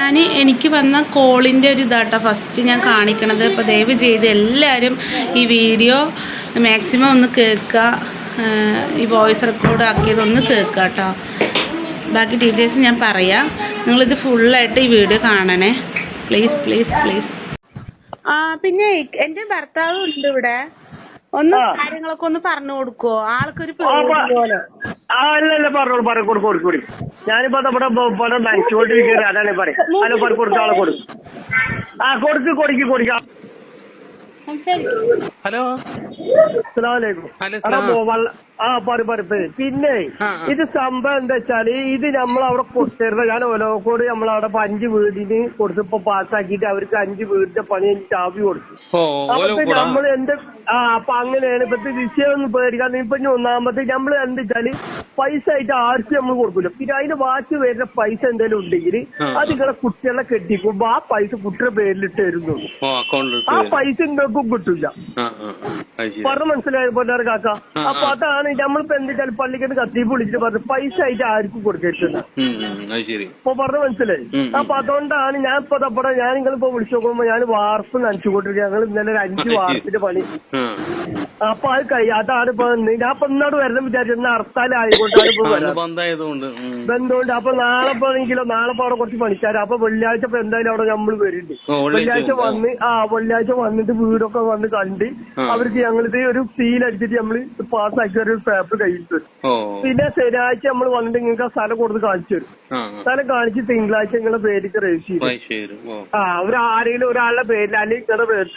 ഞാൻ എനിക്ക് വന്ന കോളിന്റെ ഒരു ഇതാട്ടോ. ഫസ്റ്റ് ഞാൻ കാണിക്കണത്. അപ്പോൾ ദയവ് ചെയ്ത് എല്ലാവരും ഈ വീഡിയോ മാക്സിമം ഒന്ന് കേൾക്കുക ഈ വോയിസ് റെക്കോർഡ് ആക്കിയതൊന്ന് കേൾക്കുക കേട്ടോ ബാക്കി ഡീറ്റെയിൽസ് ഞാൻ പറയാം. നിങ്ങളിത് ഫുള്ളായിട്ട് ഈ വീഡിയോ കാണണേ. പ്ലീസ് പ്ലീസ് പ്ലീസ് ആ പിന്നെ എന്റെ ഭർത്താവ് ഉണ്ട് ഇവിടെ. ഒന്ന് കാര്യങ്ങളൊക്കെ ഒന്ന് പറഞ്ഞു കൊടുക്കുവോ? ആൾക്കൊരു പോലെ. ആ അല്ല അല്ല പറഞ്ഞോളൂ പറഞ്ഞു കൊടുക്കും കൊടുക്കും കൊടുക്കും. ഞാനിപ്പോ ഇവിടെ ഇവിടെ നനച്ചുകൊണ്ടിരിക്കുന്നത് അതാണ് പറയാം. അല്ല പറ കൊടുത്ത ആളെ കൊടുക്കും. ആ കൊടുക്ക് കൊടുക്ക് കൊടുക്കാം. ഹലോ. ആ പറ പറ. പിന്നെ. ഇത് സംഭവം എന്താ വെച്ചാൽ ഇത് നമ്മൾ അവിടെ കൊടുത്തിരുന്ന ഞാൻ ഒലോക്കോട് ഇപ്പൊ അഞ്ച് വീടിന് കൊടുത്തപ്പോ പാസ്സാക്കിയിട്ട് അവർക്ക് അഞ്ച് വീടിന്റെ പണി എനിക്ക് ചാവി കൊടുത്തു. അപ്പൊ നമ്മൾ എന്ത് ആ അപ്പൊ അങ്ങനെയാണ് ഇപ്പത്തെ വിഷയം ഒന്നും പേടിക്കാൻ ഇപ്പൊ ഒന്നാമത്തെ നമ്മൾ എന്ത് വെച്ചാൽ പൈസ ആയിട്ട് ആർക്കും നമ്മൾ കൊടുക്കില്ല പിന്നെ അതിന് ബാക്കി വരുന്ന പൈസ എന്തെങ്കിലും ഉണ്ടെങ്കിൽ. അത് നിങ്ങളെ കുട്ടികളെ കെട്ടിക്കുമ്പോ ആ പൈസ കുട്ടിയുടെ പേരിലിട്ട് തരുന്നുള്ളൂ. ആ പൈസ നിങ്ങൾക്കും കിട്ടില്ല പറഞ്ഞ മനസ്സിലായ പൊന്നാറ് കാക്ക? അപ്പൊ അതാണ് നമ്മളിപ്പോ എന്ത് പള്ളിക്ക് പള്ളിക്കത്ത് കത്തി വിളിച്ചിട്ട് പറഞ്ഞു പൈസ ആയിട്ട് ആർക്കും കൊടുക്കരുത്. അപ്പൊ പറഞ്ഞ മനസ്സിലായി. അപ്പൊ അതുകൊണ്ടാണ് ഞാൻ ഇപ്പൊ തപ്പടെ ഞാൻ നിങ്ങളിപ്പോ വിളിച്ചു നോക്കുമ്പോ ഞാൻ വാർപ്പ് നനച്ചുകൊണ്ടിരിക്കുക ഞങ്ങൾ ഇന്നലെ ഒരു അഞ്ച്. വാർപ്പിന്റെ പണി. അപ്പൊ അത് കഴിയും അതാണ് ഇപ്പൊ ഞാൻ ഇപ്പൊ ഇന്നോട് വരണം വിചാരിച്ചു ഇപ്പൊ ഇന്ന് ഉം. ബന്ധമുണ്ട് അപ്പൊ നാളെ പോണെങ്കിലോ നാളെ ഇപ്പൊ അവിടെ കുറച്ച് പണിക്കാര്. അപ്പൊ വെള്ളിയാഴ്ച ഇപ്പൊ എന്തായാലും അവിടെ നമ്മൾ വരുന്നുണ്ട് വെള്ളിയാഴ്ച വന്ന് ആ വെള്ളിയാഴ്ച വന്നിട്ട് വീടൊക്കെ വന്ന് കണ്ട്. അവർക്ക് ഞങ്ങളിത് ഒരു സീൽ അടിച്ചിട്ട് നമ്മൾ പാസ്സാക്കി ഒരു പേപ്പർ കയ്യിൽ തരും പിന്നെ ശനിയാഴ്ച നമ്മൾ വന്നിട്ട് നിങ്ങൾക്ക് ആ സ്ഥലം കൊടുത്ത് കാണിച്ചു തരും. സ്ഥലം കാണിച്ച് തിങ്കളാഴ്ച നിങ്ങളുടെ പേരിക്ക് രജിസ്റ്റർ ചെയ്യും ഓ. ആ ഒരു ആരെങ്കിലും ഒരാളുടെ പേരിൽ അല്ലെങ്കിൽ നിങ്ങളുടെ പേരിൽ.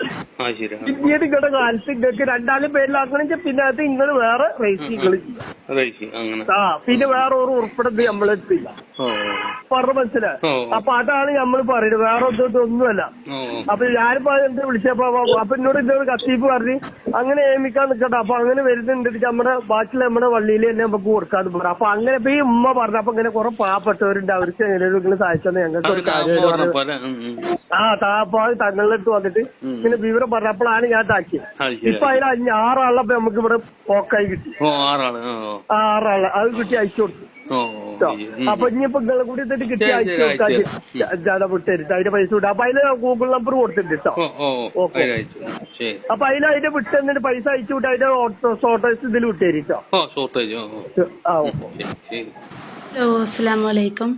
പിന്നീട് നിങ്ങളുടെ കാലത്ത് നിങ്ങൾക്ക് രണ്ടാളുടെ പേരിലാക്കണമെങ്കിൽ പിന്നെ അത് നിങ്ങൾ വേറെ രജിസ്റ്റർ നിങ്ങൾ ചെയ്യും. ആ പിന്നെ വേറെ ഒരു ഉറപ്പിടത് നമ്മളെത്തില്ല ഓ പറഞ്ഞ മനസ്സിലായി. അപ്പൊ അതാണ് നമ്മൾ പറയുന്നത്. വേറെ ഒന്നും ഇതൊന്നുമല്ല. ഓ അപ്പൊ ഞാനിപ്പോ എന്താ വിളിച്ചപ്പോ അപ്പൊ- അപ്പൊ എന്നോട് ഇതൊരു കത്തീപ്പ് പറഞ്ഞ് അങ്ങനെ ഏമിക്കാൻ നിൽക്കട്ടെ അപ്പൊ അങ്ങനെ വരുന്നുണ്ട്. നമ്മുടെ ബാക്കിയുള്ള നമ്മുടെ വള്ളിയിൽ തന്നെ നമുക്ക് കൊടുക്കാന്ന് പറഞ്ഞു. അപ്പൊ അങ്ങനെ ഇപ്പൊ ഈ ഉമ്മ പറഞ്ഞപ്പോ ഇങ്ങനെ കുറെ പാവപ്പെട്ടവരുണ്ട്. അവർക്ക് എങ്ങനെയും നിങ്ങൾ സഹായിച്ചെന്ന് ഞങ്ങൾക്ക് ഒരു കാര്യം പറഞ്ഞ. ആ താപ്പാ തങ്ങളുടെ അടുത്ത് വന്നിട്ട്. ഇങ്ങനെ വിവരം പറഞ്ഞപ്പോഴാണ് ഞാൻ ഇതാക്കിയത് ശരി. ഇപ്പൊ അതിൽ അഞ്ച് ആറാളപ്പോ നമുക്ക് ഇവിടെ പോക്കായി കിട്ടി. ആറാൾ. ആറാൾ. അത് കിട്ടി അയച്ചു കൊടുത്തു. ശരി. അപ്പൊ ഇനിയിപ്പോ നിങ്ങളെ കൂടി ഇതിട്ട് കിട്ടി ശരി, അയച്ചു ശരി, കൊടുക്കാൻ അയച്ചു ജാഥ വിട്ടരുത് അതിന്റെ പൈസ വിടും. അപ്പൊ അതിന് ഗൂഗിൾ നമ്പർ കൊടുത്തിട്ടുണ്ട് ഓ ഓക്കെ. അപ്പൊ അതിൽ അതിന്റെ വിട്ട് എന്നിട്ട് പൈസ അയച്ചു വിട്ട് അതിന്റെ ഷോർട്ടേജ് ഇതിൽ വിട്ടേരി കേട്ടോ ഓ ഷോർട്ടേജ്. ഓ ഓ. ആ ഓക്കെ. ഹലോ അസ്സാം വലൈക്കും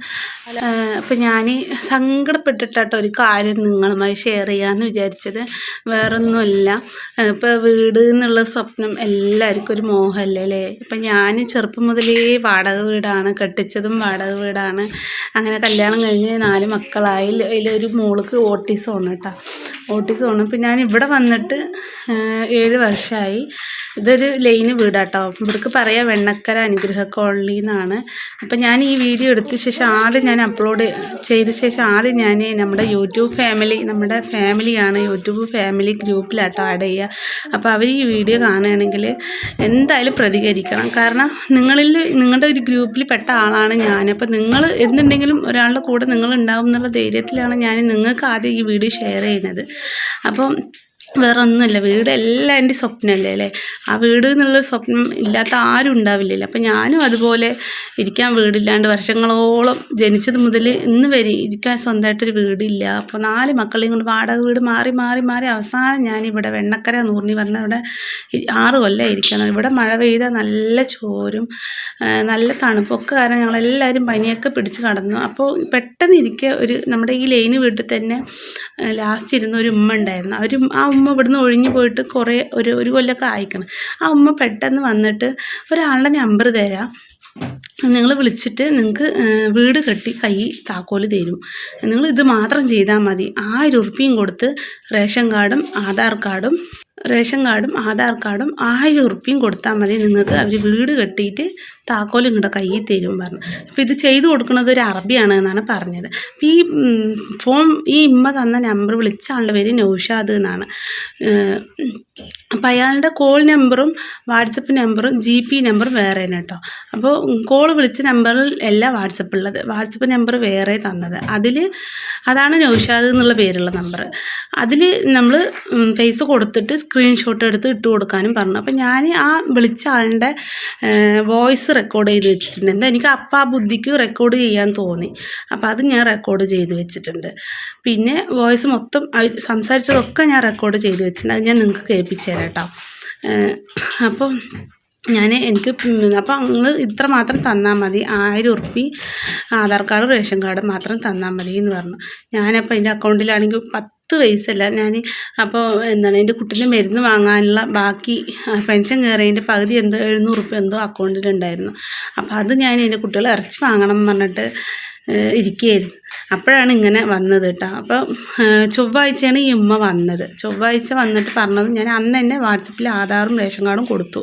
അപ്പം ഞാൻ സങ്കടപ്പെട്ടിട്ടാട്ടോ ഒരു കാര്യം നിങ്ങളുമായി ഷെയർ ചെയ്യാമെന്ന് വിചാരിച്ചത്. വേറൊന്നുമല്ല. ഇപ്പോൾ വീട് എന്നുള്ള സ്വപ്നം എല്ലാവർക്കും ഒരു മോഹമല്ലേ അല്ലേ? ഇപ്പം ഞാൻ ചെറുപ്പം മുതലേ വാടക വീടാണ് കെട്ടിച്ചതും വാടക വീടാണ്. അങ്ങനെ കല്യാണം കഴിഞ്ഞ് നാല് മക്കളായി. അതിലൊരു മോൾക്ക് ഓട്ടിസമാണ് കേട്ടോ ഓട്ടിസമാണ് ഇപ്പം ഞാൻ ഇവിടെ വന്നിട്ട് ഏഴ് വർഷമായി ഇതൊരു ലൈന് വീടാട്ടോ. ഇവിടേക്ക് പറയാം വെണ്ണക്കര അനുഗ്രഹ കോളനി എന്നാണ്. അപ്പം ഞാൻ ഈ വീഡിയോ എടുത്ത ശേഷം ആദ്യം ഞാൻ അപ്ലോഡ് ചെയ്ത ശേഷം ആദ്യം ഞാൻ നമ്മുടെ യൂട്യൂബ് ഫാമിലി നമ്മുടെ ഫാമിലിയാണ് യൂട്യൂബ് ഫാമിലി ഗ്രൂപ്പിലാട്ടോ ആഡ് ചെയ്യുക. അപ്പോൾ അവർ ഈ വീഡിയോ കാണുകയാണെങ്കിൽ എന്തായാലും പ്രതികരിക്കണം. കാരണം നിങ്ങളിൽ നിങ്ങളുടെ ഒരു ഗ്രൂപ്പിൽ പെട്ട ആളാണ് ഞാൻ. അപ്പോൾ നിങ്ങൾ എന്തുണ്ടെങ്കിലും ഒരാളുടെ കൂടെ നിങ്ങൾ ഉണ്ടാവും എന്നുള്ള ധൈര്യത്തിലാണ് ഞാൻ നിങ്ങൾക്ക് ആദ്യം ഈ വീഡിയോ ഷെയർ ചെയ്യുന്നത്. അപ്പം വേറെ ഒന്നുമില്ല വീട് എല്ലാം എന്റെ സ്വപ്നമല്ലേ അല്ലേ? ആ വീട് എന്നുള്ള സ്വപ്നം ഇല്ലാത്ത ആരും ഉണ്ടാവില്ലല്ലോ. അപ്പം ഞാനും അതുപോലെ ഇരിക്കാൻ വീടില്ലാണ്ട് വർഷങ്ങളോളം ജനിച്ചത് മുതൽ ഇന്ന് വരെ ഇരിക്കാൻ സ്വന്തമായിട്ടൊരു വീടില്ല. അപ്പോൾ നാല് മക്കളെയും കൊണ്ട് വാടക വീട് മാറി മാറി മാറി അവസാനം ഞാനിവിടെ വെണ്ണക്കര നൂറിനി പറഞ്ഞ ഇവിടെ ആറ് കൊല്ലം ഇരിക്കണം. ഇവിടെ മഴ പെയ്താൽ നല്ല ചോരും നല്ല തണുപ്പൊക്കെ കാരണം ഞങ്ങളെല്ലാവരും പനിയൊക്കെ പിടിച്ച് കടന്നു. അപ്പോൾ പെട്ടെന്ന് ഇരിക്കുക ഒരു നമ്മുടെ ഈ ലൈന് വീട്ടിൽ തന്നെ ലാസ്റ്റ് ഇരുന്ന ഒരു ഉമ്മ ഉണ്ടായിരുന്നു. അവർ ആ ഉമ്മ ഇവിടുന്ന് ഒഴിഞ്ഞു പോയിട്ട് കുറേ ഒരു ഒരു കൊല്ലമൊക്കെ ആയിക്കണം. ആ ഉമ്മ പെട്ടെന്ന് വന്നിട്ട് ഒരാളുടെ നമ്പർ തരാം. നിങ്ങൾ വിളിച്ചിട്ട് നിങ്ങൾക്ക് വീട് കെട്ടി കൈ താക്കോൽ തരും. നിങ്ങൾ ഇത് മാത്രം ചെയ്താൽ മതി. ആയിരം ഉറുപ്പിയും കൊടുത്ത് റേഷൻ കാർഡും ആധാർ കാർഡും റേഷൻ കാർഡും ആധാർ കാർഡും ആയിരം ഉറുപ്പിയും കൊടുത്താൽ മതി നിങ്ങൾക്ക്. അവർ വീട് കെട്ടിയിട്ട് താക്കോൽ ഇങ്ങോട്ട് കയ്യിൽ തരും പറഞ്ഞു. അപ്പോൾ ഇത് ചെയ്തു കൊടുക്കുന്നത് ഒരു അറബിയാണ് എന്നാണ് പറഞ്ഞത്. അപ്പോൾ ഈ ഫോം ഈ ഇമ്മ തന്ന നമ്പർ വിളിച്ച ആളുടെ പേര് നൗഷാദ് എന്നാണ്. അപ്പം അപ്പോൾ അയാളുടെ കോൾ നമ്പറും വാട്സപ്പ് നമ്പറും ജി പി നമ്പറും വേറെ തന്നെ കേട്ടോ. അപ്പോൾ കോൾ വിളിച്ച നമ്പറിൽ അല്ല വാട്സപ്പ് ഉള്ളത്. വാട്സപ്പ് നമ്പർ വേറെ തന്നത്. അതിൽ അതാണ് നൗഷാദ് എന്നുള്ള പേരുള്ള നമ്പർ അതിൽ നമ്മൾ ഫേസ് കൊടുത്തിട്ട് സ്ക്രീൻഷോട്ട് എടുത്ത് ഇട്ട് കൊടുക്കാനും പറഞ്ഞു. അപ്പം ഞാൻ ആ വിളിച്ച ആളുടെ വോയിസ് റെക്കോർഡ് ചെയ്ത് വെച്ചിട്ടുണ്ട്. എന്താ എനിക്ക് അപ്പം ആ ബുദ്ധിക്ക് റെക്കോർഡ് ചെയ്യാൻ തോന്നി. അപ്പോൾ അത് ഞാൻ റെക്കോർഡ് ചെയ്ത് വെച്ചിട്ടുണ്ട്. പിന്നെ വോയിസ് മൊത്തം സംസാരിച്ചതൊക്കെ ഞാൻ റെക്കോർഡ് ചെയ്ത് വെച്ചിട്ടുണ്ട്. അത് ഞാൻ നിങ്ങൾക്ക് കേൾപ്പിച്ചു തരാം കേട്ടോ. അപ്പം ഞാൻ എനിക്ക് അപ്പം നിങ്ങൾ ഇത്ര മാത്രം തന്നാൽ മതി. ആയിരം ഉറുപ്പി ആധാർ കാർഡ് റേഷൻ കാർഡ് മാത്രം തന്നാൽ മതി എന്ന് പറഞ്ഞു ഞാനപ്പോൾ എന്റെ അക്കൗണ്ടിലാണെങ്കിൽ പത്ത് പൈസല്ല ഞാൻ അപ്പോൾ എന്താണ് എന്റെ കുട്ടീന്റെ മരുന്ന് വാങ്ങാനുള്ള ബാക്കി പെൻഷൻ കയറിയതിന്റെ പകുതി എന്തോ എഴുന്നൂറ് റുപ്യ എന്തോ അക്കൗണ്ടിലുണ്ടായിരുന്നു. അപ്പോൾ അത് ഞാൻ എന്റെ കുട്ടികളെ ഇറച്ചി വാങ്ങണം എന്ന് പറഞ്ഞിട്ട് ഇരിക്കുകയായിരുന്നു അപ്പോഴാണ് ഇങ്ങനെ വന്നത് കേട്ടോ. അപ്പോൾ ചൊവ്വാഴ്ചയാണ് ഈ ഉമ്മ വന്നത്. ചൊവ്വാഴ്ച വന്നിട്ട് പറഞ്ഞത് ഞാൻ അന്ന് തന്നെ വാട്സപ്പിൽ ആധാറും റേഷൻ കാർഡും കൊടുത്തു.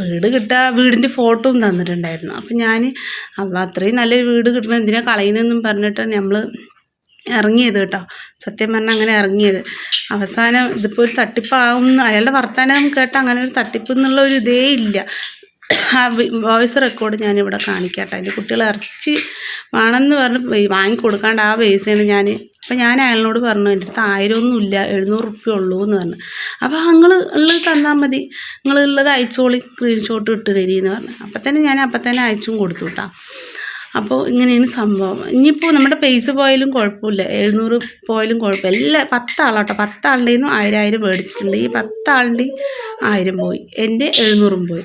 വീട് കിട്ടുക വീടിന്റെ ഫോട്ടോയും തന്നിട്ടുണ്ടായിരുന്നു. അപ്പോൾ ഞാൻ അല്ല അത്രയും നല്ലൊരു വീട് കിട്ടണം എന്തിനാണ് കളയുന്നതെന്നും പറഞ്ഞിട്ട് നമ്മൾ ഇറങ്ങിയത് കേട്ടോ. സത്യം പറഞ്ഞാൽ അങ്ങനെ ഇറങ്ങിയത്. അവസാനം ഇതിപ്പോൾ ഒരു തട്ടിപ്പാവും അയാളുടെ വർത്തമാനം കേട്ട അങ്ങനെ ഒരു തട്ടിപ്പ് എന്നുള്ള ഒരു ഇതേ ഇല്ല. ആ വോയിസ് റെക്കോർഡ് ഞാനിവിടെ കാണിക്കാട്ടെ എന്റെ കുട്ടികൾ ഇറച്ചി വേണമെന്ന് പറഞ്ഞ് വാങ്ങിക്കൊടുക്കാണ്ട് ആ പൈസയാണ് ഞാൻ. അപ്പം ഞാൻ അയാളിനോട് പറഞ്ഞു എന്റെ അടുത്ത് ആയിരം ഒന്നും ഇല്ല എഴുന്നൂറ് റുപ്യ ഉള്ളൂ എന്ന് പറഞ്ഞു. അപ്പോൾ നിങ്ങൾ ഉള്ളത് തന്നാൽ മതി. നിങ്ങൾ ഉള്ളത് അയച്ചോളി സ്ക്രീൻഷോട്ട് ഇട്ട് തരീന്ന് പറഞ്ഞു. അപ്പം തന്നെ ഞാൻ അപ്പം തന്നെ അയച്ചും കൊടുത്തു കേട്ടോ. അപ്പോൾ ഇങ്ങനെയാണ് സംഭവം. ഇനിയിപ്പോൾ നമ്മുടെ പേസ് പോയാലും കുഴപ്പമില്ല. എഴുന്നൂറ് പോയാലും കുഴപ്പമില്ല. എല്ലാ പത്താളോട്ടോ. പത്താളുടെ നിന്നും ആയിരം ആയിരം മേടിച്ചിട്ടുണ്ട്. ഈ പത്താളുടെ ആയിരം പോയി. എന്റെ എഴുന്നൂറും പോയി.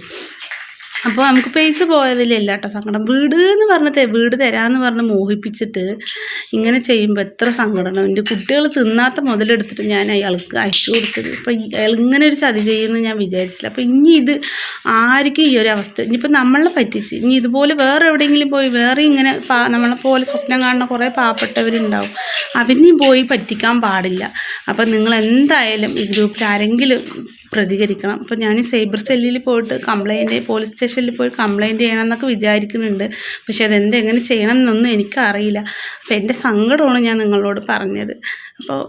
അപ്പോൾ നമുക്ക് പൈസ പോയതിലല്ല കേട്ടോ സങ്കടം. വീട് എന്ന് പറഞ്ഞത് വീട് തരാമെന്ന് പറഞ്ഞ് മോഹിപ്പിച്ചിട്ട് ഇങ്ങനെ ചെയ്യുമ്പോൾ എത്ര സങ്കടമാണ് എന്റെ കുട്ടികൾ തിന്നാത്ത മുതലെടുത്തിട്ട് ഞാൻ അയാൾക്ക് അയച്ചു കൊടുത്തത്. അപ്പോൾ അയാൾ ഇങ്ങനെ ഒരു ചതി ചെയ്യുമെന്ന് ഞാൻ വിചാരിച്ചില്ല. അപ്പോൾ ഇനി ഇത് ആർക്കും ഈ ഒരു അവസ്ഥ ഇനിയിപ്പോൾ നമ്മളെ പറ്റിച്ച് ഇനി ഇതുപോലെ വേറെ എവിടെയെങ്കിലും പോയി വേറെ ഇങ്ങനെ പാ നമ്മളെ പോലെ സ്വപ്നം കാണുന്ന കുറേ പാവപ്പെട്ടവരുണ്ടാവും. അവരെയും പോയി പറ്റിക്കാൻ പാടില്ല. അപ്പോൾ നിങ്ങൾ എന്തായാലും ഈ ഗ്രൂപ്പിൽ ആരെങ്കിലും പ്രതികരിക്കണം. അപ്പോൾ ഞാൻ സൈബർ സെല്ലിൽ പോയിട്ട് കംപ്ലൈന്റ് പോലീസ് സ്റ്റേഷനിൽ പോയി കംപ്ലയിന്റ് ചെയ്യണം എന്നൊക്കെ വിചാരിക്കുന്നുണ്ട്. പക്ഷെ അതെന്തെങ്ങനെ ചെയ്യണം എന്നൊന്നും എനിക്കറിയില്ല. അപ്പോൾ എന്റെ സങ്കടമാണ് ഞാൻ നിങ്ങളോട് പറഞ്ഞത്. അപ്പോൾ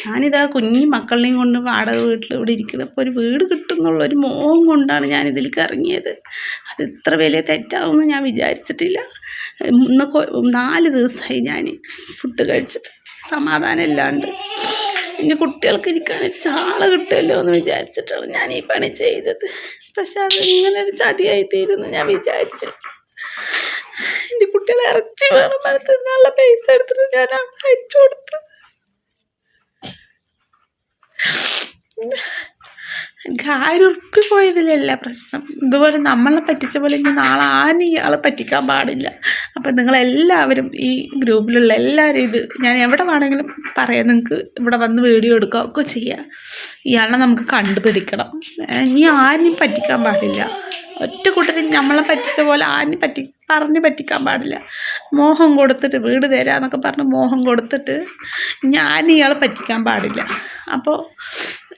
ഞാനിതാ കുഞ്ഞി മക്കളെയും കൊണ്ട് വാടക വീട്ടിൽ ഇവിടെ ഇരിക്കുന്നത് അപ്പോൾ ഒരു വീട് കിട്ടും എന്നുള്ളൊരു മോഹം കൊണ്ടാണ് ഞാൻ കറങ്ങിയത് അത് ഇത്ര വലിയ തെറ്റാവുമെന്ന് ഞാൻ വിചാരിച്ചിട്ടില്ല. നാല് ദിവസമായി ഞാൻ ഫുഡ് കഴിച്ചിട്ട് സമാധാനം ഇല്ലാണ്ട്. ഇനി കുട്ടികൾക്ക് ഇരിക്കാൻ ചാള കിട്ടുമല്ലോ എന്ന് വിചാരിച്ചിട്ടാണ് ഞാൻ ഈ പണി ചെയ്തത്. പക്ഷെ അത് ഇങ്ങനെ ഒരു ചതിയായി തീരുന്നു ഞാൻ വിചാരിച്ചു. എന്റെ കുട്ടികളെ ഇറച്ചി വേണം അടുത്ത് നല്ല പൈസ എടുത്തിട്ട് ഞാൻ അയച്ചു കൊടുത്തു. ഉറുപ്പി പോയതിലല്ല പ്രശ്നം. ഇതുപോലെ നമ്മളെ പറ്റിച്ച പോലെ ഇനി നാളെ ആരും ഇയാളെ പറ്റിക്കാൻ പാടില്ല. അപ്പം നിങ്ങളെല്ലാവരും ഈ ഗ്രൂപ്പിലുള്ള എല്ലാവരും ഇത് ഞാൻ എവിടെ വേണമെങ്കിലും പറയാം. നിങ്ങൾക്ക് ഇവിടെ വന്ന് വീഡിയോ എടുക്കുക ഒക്കെ ചെയ്യാം. ഇയാളെ നമുക്ക് കണ്ടുപിടിക്കണം. ഇനി ആരെയും പറ്റിക്കാൻ പാടില്ല. ഒറ്റ കൂട്ടരും നമ്മളെ പറ്റിച്ച പോലെ ആരും പറ്റി പറഞ്ഞ് പറ്റിക്കാൻ പാടില്ല. മോഹം കൊടുത്തിട്ട് വീട് തരാന്നൊക്കെ പറഞ്ഞ് മോഹം കൊടുത്തിട്ട് ഞാൻ ഇയാളെ പറ്റിക്കാൻ പാടില്ല. അപ്പോൾ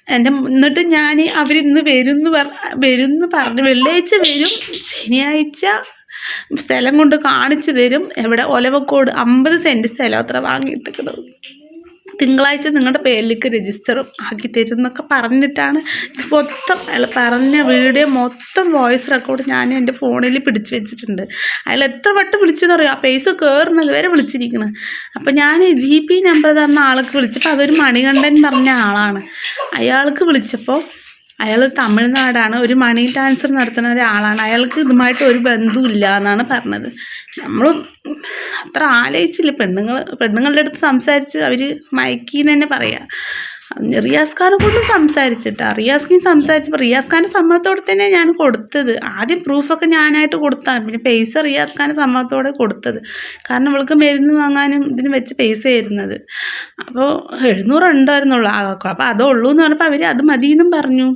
എന്റെ എന്നിട്ട് ഞാൻ അവരിന്ന് വരും എന്ന് പറ വരും എന്ന് പറഞ്ഞ്. വെള്ളിയാഴ്ച വരും ശനിയാഴ്ച സ്ഥലം കൊണ്ട് കാണിച്ചു തരും. എവിടെ? ഒലവക്കോട്. അമ്പത് സെന്റ് സ്ഥലം അത്ര വാങ്ങിയിട്ടിരിക്കുന്നത് തിങ്കളാഴ്ച നിങ്ങളുടെ പേരിലേക്ക് രജിസ്റ്ററും ആക്കി തരും എന്നൊക്കെ പറഞ്ഞിട്ടാണ്. മൊത്തം അയാൾ പറഞ്ഞ വീഡിയോ മൊത്തം വോയിസ് റെക്കോർഡ് ഞാൻ എന്റെ ഫോണിൽ പിടിച്ചു വെച്ചിട്ടുണ്ട്. അയാൾ എത്ര വട്ടം വിളിച്ചെന്നറിയോ? ആ പൈസ കയറുന്നത് വരെ വിളിച്ചിരിക്കുന്നത് അപ്പം ഞാൻ ജി പി നമ്പർ തന്ന ആൾക്ക് വിളിച്ചപ്പോൾ അതൊരു മണികണ്ഠൻ പറഞ്ഞ ആളാണ്. അയാൾക്ക് വിളിച്ചപ്പോൾ അയാൾ തമിഴ്നാടാണ്. ഒരു മണി ട്രാൻസ്ഫർ നടത്തുന്ന ഒരാളാണ്. അയാൾക്ക് ഇതുമായിട്ട് ഒരു ബന്ധമില്ല എന്നാണ് പറഞ്ഞത്. നമ്മൾ അത്ര ആലോചിച്ചില്ല. പെണ്ണുങ്ങൾ പെണ്ണുങ്ങളുടെ അടുത്ത് സംസാരിച്ച് അവർ മയക്കിന്ന് തന്നെ പറയാം. റിയാസ് ഖാനെ കൊണ്ട് സംസാരിച്ചിട്ടാ. റിയാസ് ഖാൻ സംസാരിച്ചപ്പോൾ റിയാസ് ഖാന്റെ സമ്മതത്തോടെ തന്നെ ഞാൻ കൊടുത്തത്. ആദ്യം പ്രൂഫൊക്കെ ഞാനായിട്ട് കൊടുത്താണ്. പിന്നെ പൈസ റിയാസ് ഖാന്റെ സമ്മതത്തോടെ കൊടുത്തത്. കാരണം ഇവൾക്ക് മരുന്ന് വാങ്ങാനും ഇതിന് വെച്ച് പൈസ ആയിരുന്നത്. അപ്പോൾ എഴുന്നൂറ് ഉണ്ടായിരുന്നുള്ളൂ അപ്പോൾ അതേ ഉള്ളൂ എന്ന് പറഞ്ഞപ്പോൾ അവർ അത് മതിയെന്നും പറഞ്ഞു.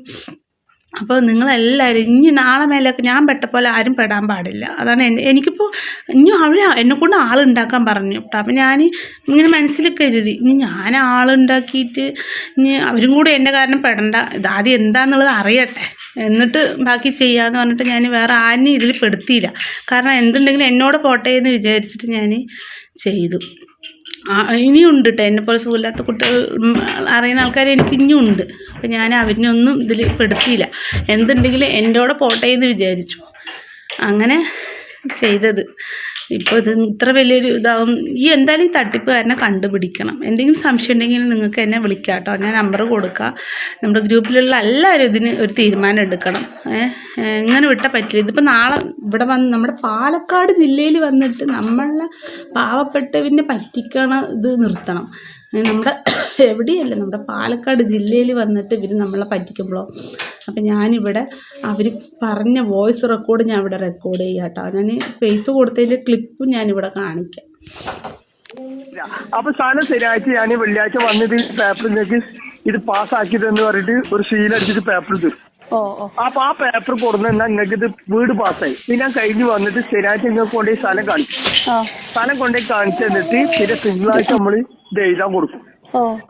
അപ്പോൾ നിങ്ങളെല്ലാവരും ഇനി നാളെ മേലൊക്കെ ഞാൻ പെട്ട പോലെ ആരും പെടാൻ പാടില്ല. അതാണ് എനിക്കിപ്പോൾ ഇനി അവർ എന്നെക്കൊണ്ട് ആളുണ്ടാക്കാൻ പറഞ്ഞു. അപ്പം ഞാൻ ഇങ്ങനെ മനസ്സിൽ കരുതി ഇനി ഞാൻ ആളുണ്ടാക്കിയിട്ട് ഇനി അവരും കൂടെ എന്റെ കാരണം പെടണ്ട. ഇതാദ്യം എന്താണെന്നുള്ളത് അറിയട്ടെ. എന്നിട്ട് ബാക്കി ചെയ്യാമെന്ന് പറഞ്ഞിട്ട് ഞാൻ വേറെ ആരെയും ഇതിൽ പെടുത്തിയില്ല. കാരണം എന്തുണ്ടെങ്കിലും എന്നോട് പോട്ടെ എന്ന് വിചാരിച്ചിട്ട് ഞാൻ ചെയ്തു. ഇനിയുണ്ട് കേട്ടോ എന്നെപ്പോലെ പോലെ സുഖമില്ലാത്ത കുട്ടികൾ അറിയുന്ന ആൾക്കാർ എനിക്ക് ഇനിയും ഉണ്ട് അപ്പം ഞാൻ അവരിനൊന്നും ഇതിൽ പെടുത്തിയില്ല. എന്തുണ്ടെങ്കിലും എന്റെ കൂടെ പോട്ടെ എന്ന് വിചാരിച്ചു. അങ്ങനെ ചെയ്തത്. ഇപ്പോൾ ഇത് ഇത്ര വലിയൊരു ഇതാവും. ഈ എന്തായാലും ഈ തട്ടിപ്പുകാരനെ കണ്ടുപിടിക്കണം. എന്തെങ്കിലും സംശയം ഉണ്ടെങ്കിൽ നിങ്ങൾക്ക് എന്നെ വിളിക്കാം കേട്ടോ. ഞാൻ നമ്പർ കൊടുക്കുക നമ്മുടെ ഗ്രൂപ്പിലുള്ള എല്ലാവരും ഇതിന് ഒരു തീരുമാനം എടുക്കണം. ഇങ്ങനെ വിട്ടാൽ പറ്റില്ല. ഇതിപ്പോൾ നാളെ ഇവിടെ വന്ന് നമ്മുടെ പാലക്കാട് ജില്ലയിൽ വന്നിട്ട് നമ്മളെ പാവപ്പെട്ടവനെ പറ്റിക്കണം ഇത് നിർത്തണം. നമ്മുടെ എവിടെയല്ല നമ്മുടെ പാലക്കാട് ജില്ലയിൽ വന്നിട്ട് ഇവർ നമ്മളെ പറ്റിക്കുമ്പോഴോ അപ്പം ഞാനിവിടെ അവർ പറഞ്ഞ വോയിസ് റെക്കോർഡ് ഞാൻ ഇവിടെ റെക്കോർഡ് ചെയ്യാം കേട്ടോ ഞാൻ ഫേസ് കൊടുത്തതിന്റെ ക്ലിപ്പും ഞാനിവിടെ കാണിക്കാം. അപ്പൊ സാധനം ശനിയാഴ്ച ഞാൻ വെള്ളിയാഴ്ച വന്നിട്ട് പേപ്പർ നിങ്ങൾക്ക് ഇത് പാസ്സാക്കിയതെന്ന് പറഞ്ഞിട്ട് ഒരു ശീലടിച്ചിട്ട് പേപ്പർ തരും അപ്പൊ ആ പേപ്പർ കൊടുന്ന നിങ്ങൾക്ക് ഇത് വീട് പാസ്സായി. പിന്നെ ഞാൻ കഴിഞ്ഞ് വന്നിട്ട് ശനിയാഴ്ച നിങ്ങൾക്ക് കൊണ്ടുപോയി സ്ഥലം കാണിച്ചു. സ്ഥലം കൊണ്ടുപോയി കാണിച്ചു തന്നിട്ട് പിന്നെ തിങ്കളാഴ്ച നമ്മൾ ഇത് എഴുതാൻ കൊടുക്കും.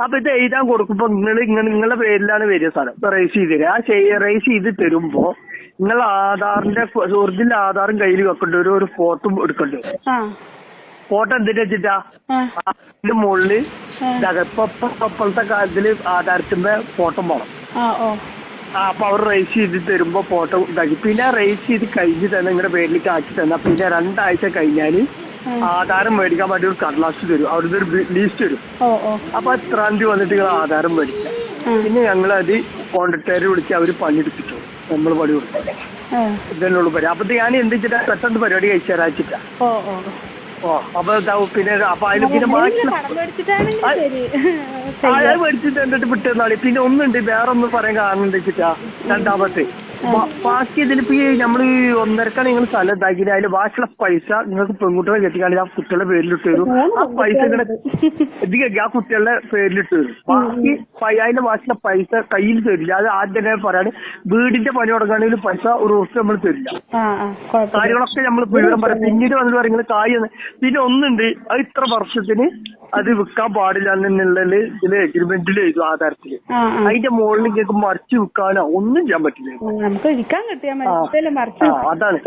അപ്പൊ ഇത് എഴുതാൻ കൊടുക്കുമ്പോ നിങ്ങൾ ഇങ്ങനെ നിങ്ങളുടെ പേരിലാണ് വരിക സാധനം. ഇപ്പൊ രജിസ്റ്റർ ചെയ്ത് തരിക ആ രജിസ്റ്റർ ചെയ്ത് തരുമ്പോ നിങ്ങൾ ആധാറിന്റെ ഒറിജിനൽ ആധാറും കയ്യിൽ വെക്കേണ്ടി വരും. ഒരു ഫോട്ടോ എടുക്കേണ്ടി വരും. ഫോട്ടോ എന്തിനാ വെച്ചിട്ടാ? അതിന്റെ മുകളിൽ ഇപ്പൊ ഇപ്പോഴത്തെ കാലത്തിൽ ആധാരത്തിന്റെ ഫോട്ടോ പോണം അപ്പൊ അവർ റേസ് ചെയ്ത് തരുമ്പോ ഫോട്ടോ ഉണ്ടാക്കി പിന്നെ റേസ് ചെയ്ത് കഴിഞ്ഞ് തന്നെ നിങ്ങളുടെ പേരിലേക്ക് ആക്കി തന്നാ. പിന്നെ രണ്ടാഴ്ച കഴിഞ്ഞാൽ ആധാരം മേടിക്കാൻ വേണ്ടി ഒരു കടലാസ് തരും. അവിടുന്ന് ഒരു ലീസ്റ്റ് തരും. അപ്പൊ എത്രാം തീയതി വന്നിട്ട് നിങ്ങൾ ആധാരം മേടിക്കാം പിന്നെ ഞങ്ങൾ അത് കോൺട്രാക്ടറെ വിളിച്ച് അവർ പണിയെടുപ്പിച്ചു നമ്മൾ പണി കൊടുക്കും. ഇതന്നെയുള്ളൂ പരിപാടി അപ്പൊ ഞാൻ എന്ത് വെച്ചിട്ടാ പെട്ടെന്ന് പരിപാടി കഴിച്ചു തരാച്ചിട്ടാ. ഓ അപ്പൊ പിന്നെ അപ്പൊ അതിന് പിന്നെ മേടിച്ചിട്ട് എന്നിട്ട് വിട്ടെന്നാളി പിന്നെ ഒന്നുണ്ട് വേറെ ഒന്നും പറയാൻ കാരണം എന്താ വെച്ചിട്ടാ? രണ്ടാമത്തെ. ബാക്കി ഇതിലിപ്പോ ഈ നമ്മൾ ഈ ഒന്നരക്കാണ് നിങ്ങൾ സ്ഥലം ഇതാക്കിയത്. അതിൽ ബാക്കിയുള്ള പൈസ നിങ്ങൾക്ക് പെൺകുട്ടികളെ കെട്ടിക്കാണെങ്കിൽ ആ കുട്ടികളുടെ പേരിലിട്ട് തരും. ആ പൈസ ഇങ്ങനെ ഇത് കേക്ക് ആ കുട്ടികളുടെ പേരിലിട്ട് തരും. ബാക്കി അതിന്റെ ബാക്കിയുള്ള പൈസ കയ്യിൽ തരില്ല. അത് ആദ്യം തന്നെ പറയാണ് വീടിന്റെ പണി തുടങ്ങുകയാണെങ്കിൽ പൈസ ഒരു ദിവസം നമ്മൾ തരില്ല. കാര്യങ്ങളൊക്കെ നമ്മൾ വിവരം പറയാം. പിന്നീട് വന്നിട്ട് പറയുന്നത് കാര്യം പിന്നെ ഒന്നുണ്ട് അത് ഇത്ര വർഷത്തിന് അത് വിൽക്കാൻ പാടില്ല എന്നുള്ളതിൽ ഇതിൽ എഗ്രിമെന്റിൽ എഴുതും ആധാരത്തിൽ അതിന്റെ മുകളിൽ കേൾക്കും മറിച്ച് വിൽക്കാനോ ഒന്നും ചെയ്യാൻ പറ്റില്ല. അതാണ്.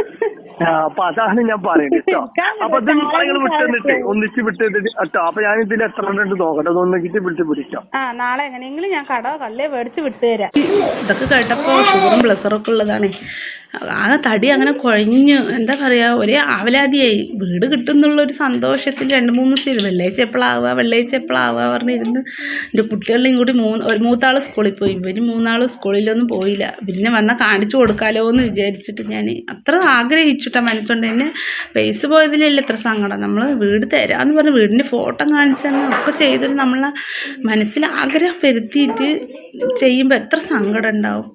അപ്പൊ അതാണ് ഞാൻ പറയുന്നത് കേട്ടോ. അപ്പൊ ഇത് നിങ്ങൾ വിട്ടുതന്നിട്ട് ഒന്നിച്ച് വിട്ടുതന്നിട്ട് കേട്ടോ. അപ്പൊ ഞാൻ ഇതിൽ എത്ര ഉണ്ട് നോക്കട്ടെ. അത് ഒന്നിച്ചിട്ട് വിളിച്ച് പിടിക്കാം. ആ നാളെ എങ്ങനെയെങ്കിലും ഞാൻ കടോ കല്ലേ മേടിച്ച് വിട്ടുതരാം ഇതൊക്കെ കേട്ടപ്പോ ഷുഗറും പ്ലസറൊക്കെ ഉള്ളതാണ്. ആകെ തടി അങ്ങനെ കുഴഞ്ഞു എന്താ പറയുക ഒരേ ആവലാതിയായി. വീട് കിട്ടുന്നുള്ളൊരു സന്തോഷത്തിൽ രണ്ട് മൂന്ന് ദിവസം വെള്ളിയാഴ്ച എപ്പോഴാവുക വെള്ളിയാഴ്ച എപ്പോഴാവുക പറഞ്ഞിരുന്ന്. എന്റെ കുട്ടികളെയും കൂടി മൂന്ന് മൂത്താൾ സ്കൂളിൽ പോയി. ഇവർ മൂന്നാൾ സ്കൂളിലൊന്നും പോയില്ല. പിന്നെ വന്നാൽ കാണിച്ചു കൊടുക്കാലോ എന്ന് വിചാരിച്ചിട്ട് ഞാൻ അത്ര ആഗ്രഹിച്ചിട്ടാണ് മനസ്സുകൊണ്ട് എന്നെ പൈസ പോയതിലല്ല ഇത്ര സങ്കടം. നമ്മൾ വീട് തരാമെന്ന് പറഞ്ഞ് വീടിന്റെ ഫോട്ടോ കാണിച്ചു തന്നെ ഒക്കെ ചെയ്തിട്ട് നമ്മളെ മനസ്സിൽ ആഗ്രഹം പെരുത്തിയിട്ട് ചെയ്യുമ്പോൾ എത്ര സങ്കടം ഉണ്ടാവും.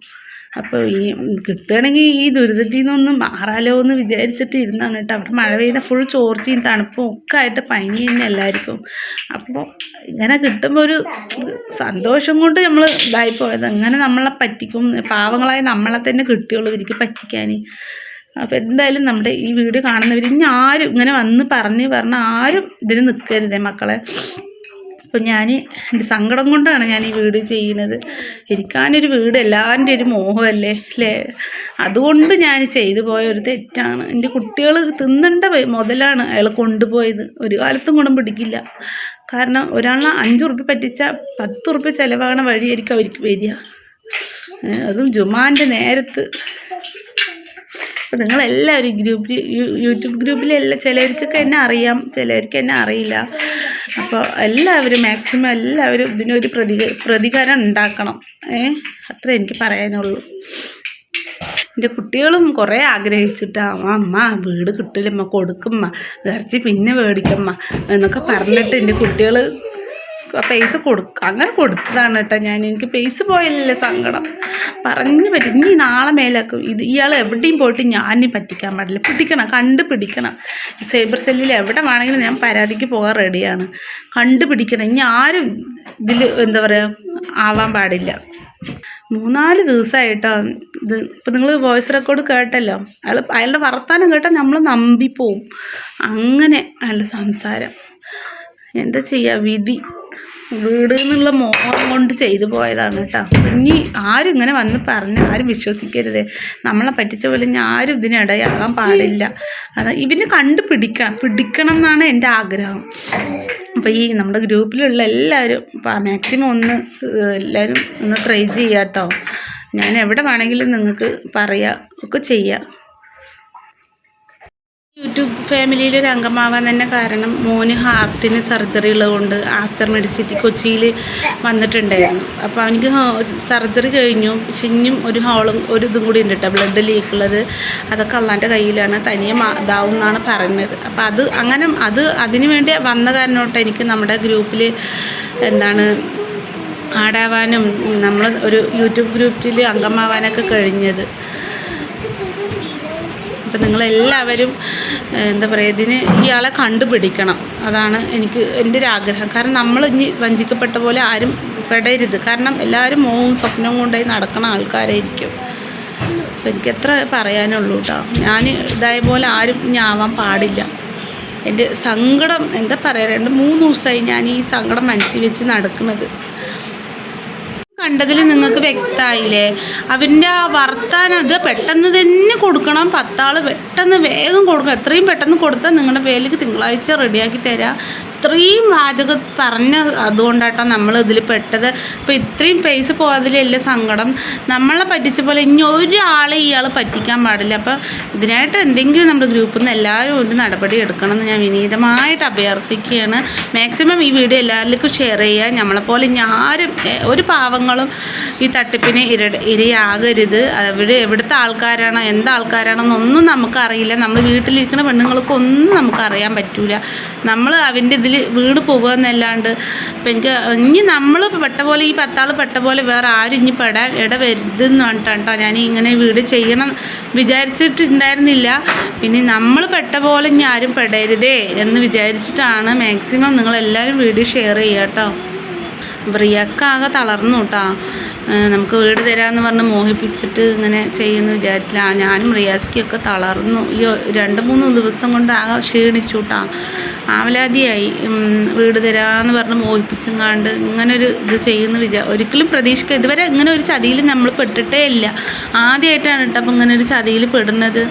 അപ്പോൾ ഈ കിട്ടുകയാണെങ്കിൽ ഈ ദുരിതത്തിൽ നിന്നൊന്ന് മാറാലോ എന്ന് വിചാരിച്ചിട്ട് ഇരുന്നാണ് കേട്ടോ. അവിടെ മഴ പെയ്ത ഫുൾ ചോർച്ചയും തണുപ്പും ഒക്കെ ആയിട്ട് പനി തന്നെ എല്ലാവർക്കും. അപ്പോൾ ഇങ്ങനെ കിട്ടുമ്പോൾ ഒരു സന്തോഷം കൊണ്ട് നമ്മൾ ഇതായി പോയത്. അങ്ങനെ നമ്മളെ പറ്റിക്കും. പാവങ്ങളായ നമ്മളെ തന്നെ കിട്ടിയുള്ളൂ ഇവർക്ക് പറ്റിക്കാൻ അപ്പോൾ എന്തായാലും നമ്മുടെ ഈ വീഡിയോ കാണുന്നവർ ഇനി ആരും ഇങ്ങനെ വന്ന് പറഞ്ഞ് പറഞ്ഞ് ആരും ഇതിന് നിൽക്കരുതേ മക്കളെ. അപ്പോൾ ഞാൻ എന്റെ സങ്കടം കൊണ്ടാണ് ഞാൻ ഈ വീട് ചെയ്യുന്നത്. ഇരിക്കാനൊരു വീട് എല്ലാവരുടെ ഒരു മോഹമല്ലേ അല്ലേ? അതുകൊണ്ട് ഞാൻ ചെയ്തു പോയ ഒരു തെറ്റാണ്. എന്റെ കുട്ടികൾ തിന്നണ്ട മുതലാണ് അയാൾ കൊണ്ടുപോയത്. ഒരു കാലത്തും ഗുണം പിടിക്കില്ല. കാരണം ഒരാളെ അഞ്ച് ഉറുപ്പ്യ പറ്റിച്ച പത്ത് ഉറുപ്പ്യ ചിലവാകണ വഴിയായിരിക്കും അവർക്ക് വരിക. അതും ജുമാന്റെ നേരത്ത്. അപ്പം നിങ്ങളെല്ലാവരും ഗ്രൂപ്പിൽ യൂട്യൂബ് ഗ്രൂപ്പിലെല്ലാം ചിലർക്കൊക്കെ എന്നെ അറിയാം. ചിലർക്ക് എന്നെ അറിയില്ല. അപ്പോൾ എല്ലാവരും മാക്സിമം എല്ലാവരും ഇതിനൊരു പ്രതിക പ്രതികാരം ഉണ്ടാക്കണം. ഏ? അത്ര എനിക്ക് പറയാനുള്ളൂ. എന്റെ കുട്ടികളും കുറേ ആഗ്രഹിച്ചിട്ടാണ് അമ്മ വീട് കിട്ടില്ലമ്മ കൊടുക്കുമ്മ ഇറച്ചി പിന്നെ മേടിക്കമ്മ എന്നൊക്കെ പറഞ്ഞിട്ട് എന്റെ കുട്ടികൾ പൈസ കൊടുക്കുക അങ്ങനെ കൊടുത്തതാണ് കേട്ടോ ഞാൻ. എനിക്ക് പൈസ പോയല്ലേ സങ്കടം. പറഞ്ഞു പറ്റും. ഇനി നാളെ മേലാക്കും. ഇത് ഇയാൾ എവിടെയും പോയിട്ട് ഞാനും പറ്റിക്കാൻ പാടില്ല. പിടിക്കണം കണ്ടുപിടിക്കണം. സൈബർ സെല്ലിൽ എവിടെ വേണമെങ്കിലും ഞാൻ പരാതിക്ക് പോകാൻ റെഡിയാണ്. കണ്ടുപിടിക്കണം. ഇനി ആരും ഇതിൽ എന്താ പറയുക ആവാൻ പാടില്ല. മൂന്നാൽ ദിവസമായിട്ടോ ഇത്. ഇപ്പം നിങ്ങൾ വോയിസ് റെക്കോർഡ് കേട്ടല്ലോ. അയാൾ അയാളുടെ വർത്താനം കേട്ടാൽ നമ്മൾ നമ്പിപ്പോവും. അങ്ങനെ അയാളുടെ സംസാരം. എന്താ ചെയ്യുക വിധി. വീട് എന്നുള്ള മോഹം കൊണ്ട് ചെയ്തു പോയതാണ് കേട്ടോ. ഇനി ആരും ഇങ്ങനെ വന്ന് പറഞ്ഞ് ആരും വിശ്വസിക്കരുത്. നമ്മളെ പറ്റിച്ച പോലെ ഇനി ആരും ഇതിനിടയാകാൻ പാടില്ല. അതാ ഇവനെ കണ്ട് പിടിക്കണം എന്നാണ് എന്റെ ആഗ്രഹം. അപ്പോൾ ഈ നമ്മുടെ ഗ്രൂപ്പിലുള്ള എല്ലാവരും മാക്സിമം ഒന്ന് എല്ലാവരും ഒന്ന് ട്രൈ ചെയ്യാം കേട്ടോ ഞാൻ എവിടെ വേണമെങ്കിലും നിങ്ങൾക്ക് പറയാം ഒക്കെ ചെയ്യാം. ഫാമിലിയിൽ ഒരു അംഗമാവാൻ തന്നെ കാരണം മോന് ഹാർട്ടിന് സർജറി ഉള്ളതുകൊണ്ട് ആസ്റ്റർ മെഡിസിറ്റി കൊച്ചിയിൽ വന്നിട്ടുണ്ടായിരുന്നു. അപ്പോൾ അവനിക്ക് സർജറി കഴിഞ്ഞു. പക്ഷെ ഇനിയും ഒരു ഹോളും ഒരു ഇതും കൂടി ഉണ്ട് കേട്ടോ ബ്ലഡ് ലീക്ക് ഉള്ളത്. അതൊക്കെ അള്ളാന്റെ കയ്യിലാണ്. തനിയെ ഇതാവും എന്നാണ് പറഞ്ഞത് അപ്പോൾ അത് അങ്ങനെ അത് അതിനു വേണ്ടി വന്ന കാരണം തൊട്ട് എനിക്ക് നമ്മുടെ ഗ്രൂപ്പിൽ എന്താണ് ആടാവാനും നമ്മൾ ഒരു യൂട്യൂബ് ഗ്രൂപ്പിൽ അംഗമാവാനൊക്കെ കഴിഞ്ഞത്. അപ്പം നിങ്ങളെല്ലാവരും എന്താ പറയുക ഇതിന് ഇയാളെ കണ്ടുപിടിക്കണം. അതാണ് എനിക്ക് എന്റെ ഒരു ആഗ്രഹം കാരണം നമ്മൾ ഇനി വഞ്ചിക്കപ്പെട്ട പോലെ ആരും പെടരുത്. കാരണം എല്ലാവരും മോവും സ്വപ്നവും കൊണ്ടായി നടക്കണ ആൾക്കാരായിരിക്കും. അപ്പം എനിക്ക് എത്ര പറയാനുള്ളൂ കേട്ടോ ഞാൻ ഇതായ പോലെ ആരും ഇനി ആവാൻ പാടില്ല. എന്റെ സങ്കടം എന്താ പറയുക രണ്ട് മൂന്ന് ദിവസമായി ഞാൻ ഈ സങ്കടം മനസ്സിൽ വെച്ച് നടക്കുന്നത്. കണ്ടതിൽ നിങ്ങൾക്ക് വ്യക്തമായില്ലേ? അവന്റെ ആ വർത്താനം അത് പെട്ടെന്ന് തന്നെ കൊടുക്കണം. പത്താൾ പെട്ടെന്ന് വേഗം കൊടുക്കണം. എത്രയും പെട്ടെന്ന് കൊടുത്താൽ നിങ്ങളുടെ പേരിലേക്ക് തിങ്കളാഴ്ച റെഡിയാക്കി തരാം. ഇത്രയും വാചകം പറഞ്ഞ അതുകൊണ്ടാട്ടോ നമ്മൾ ഇതിൽ പെട്ടത്. അപ്പോൾ ഇത്രയും പൈസ പോകാതിലല്ല സങ്കടം. നമ്മളെ പറ്റിച്ച പോലെ ഇനി ഒരാളെ ഇയാൾ പറ്റിക്കാൻ പാടില്ല. അപ്പോൾ ഇതിനായിട്ട് എന്തെങ്കിലും നമ്മുടെ ഗ്രൂപ്പിൽ നിന്ന് എല്ലാവരും ഒരു നടപടി എടുക്കണം എന്ന് ഞാൻ വിനീതമായിട്ട് അഭ്യർത്ഥിക്കുകയാണ്. മാക്സിമം ഈ വീഡിയോ എല്ലാവർക്കും ഷെയർ ചെയ്യുക നമ്മളെപ്പോലെ ഇനി ആരും ഒരു പാവങ്ങളും ഈ തട്ടിപ്പിന് ഇര ഇരയാകരുത്. അവിടെ എവിടുത്തെ ആൾക്കാരാണോ എന്ത് ആൾക്കാരാണെന്നൊന്നും നമുക്കറിയില്ല. നമ്മൾ വീട്ടിലിരിക്കുന്ന പെണ്ണുങ്ങൾക്കൊന്നും നമുക്കറിയാൻ പറ്റൂല. നമ്മൾ അവന്റെ ഇതിൽ വീട് പോകുക എന്നല്ലാണ്ട് ഇപ്പം എനിക്ക് ഇനി നമ്മൾ പെട്ട പോലെ ഈ പത്താൾ പെട്ട പോലെ വേറെ ആരും ഇനി പെടാൻ ഇടവരുതെന്ന് പറഞ്ഞിട്ടോ ഞാൻ ഇങ്ങനെ വീട് ചെയ്യണം വിചാരിച്ചിട്ടുണ്ടായിരുന്നില്ല. പിന്നെ നമ്മൾ പെട്ട പോലെ ഇനി ആരും പെടരുതേ എന്ന് വിചാരിച്ചിട്ടാണ് മാക്സിമം നിങ്ങളെല്ലാവരും വീഡിയോ ഷെയർ ചെയ്യുക കേട്ടോ. റിയാസ്ക്ക് തളർന്നു കേട്ടോ. നമുക്ക് വീട് തരാമെന്ന് പറഞ്ഞ് മോഹിപ്പിച്ചിട്ട് ഇങ്ങനെ ചെയ്യുമെന്ന് വിചാരിച്ചില്ല. ഞാനും റിയാസ്കിയൊക്കെ തളർന്നു. ഈ രണ്ട് മൂന്ന് ദിവസം കൊണ്ട് ആകെ ക്ഷീണിച്ചു കേട്ടോ ആവലാതിയായി. വീട് തരാമെന്ന് പറഞ്ഞ് മോഹിപ്പിച്ചും കാണ്ട് ഇങ്ങനൊരു ഇത് ചെയ്യുമെന്ന് വിചാ ഒരിക്കലും പ്രതീക്ഷിക്കുക ഇതുവരെ ഇങ്ങനെ ഒരു ചതിയിൽ നമ്മൾ പെട്ടിട്ടേ ഇല്ല. ആദ്യമായിട്ടാണ് കേട്ടോ അപ്പം ഇങ്ങനെ ഒരു ചതിയിൽ പെടുന്നത്.